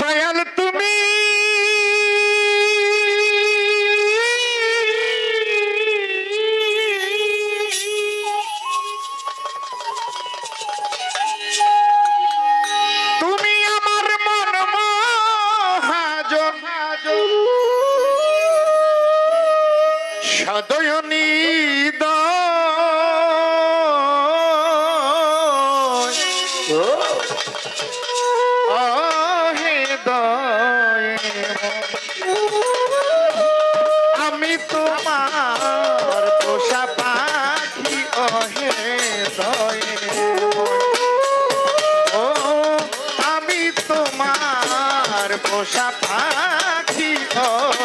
দয়াল তুমি। তুমি আমার সদয়নী অহে দয় আমি তোমার পোষা পাখি অহে দয় ও আমি তোমার পোষা পাখি অহে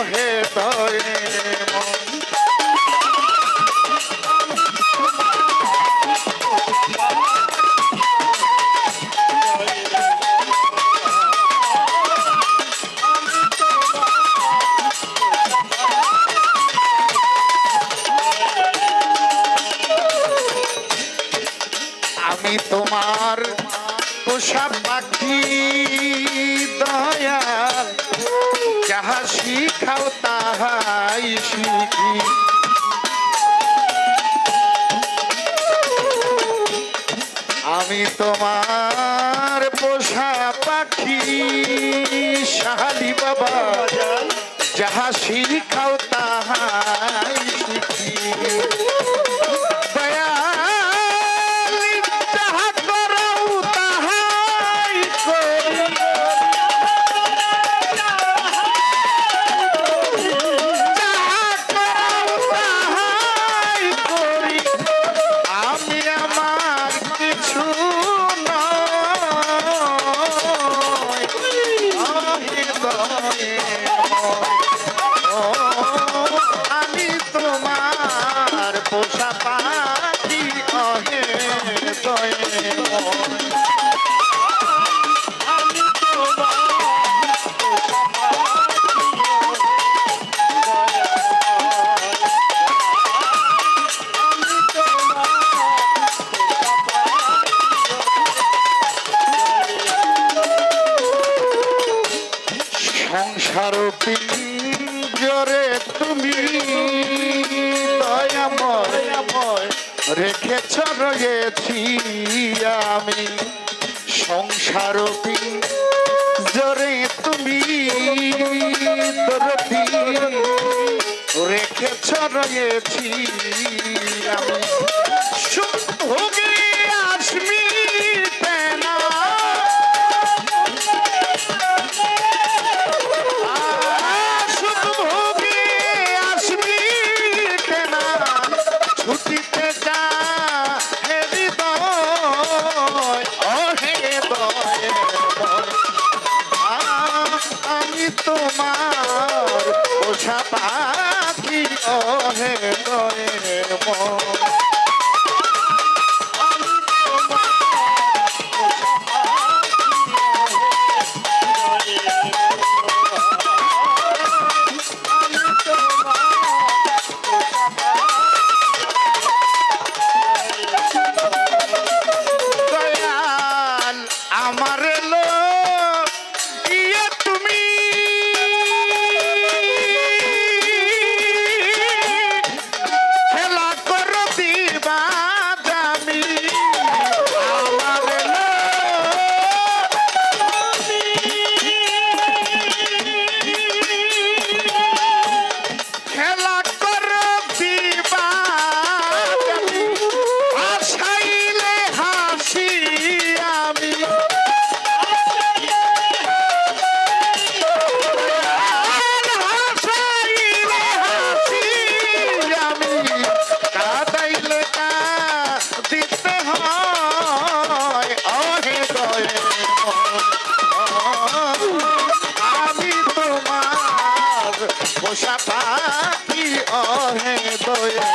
তোমার পোষা পাখি দয়াল। যাহা শিখাও তাহাই শিখি। আমি তোমার পোষা পাখি শাহালি বাবা। যাহা শিখাও তাহাই শিখি। সংসার পিঞ্জরে তুমি রেখেছ রয়েছি আমি। সংসার পিঞ্জরে তুমি রেখেছ রয়েছি আমি। মন পাখি অহে দয়ে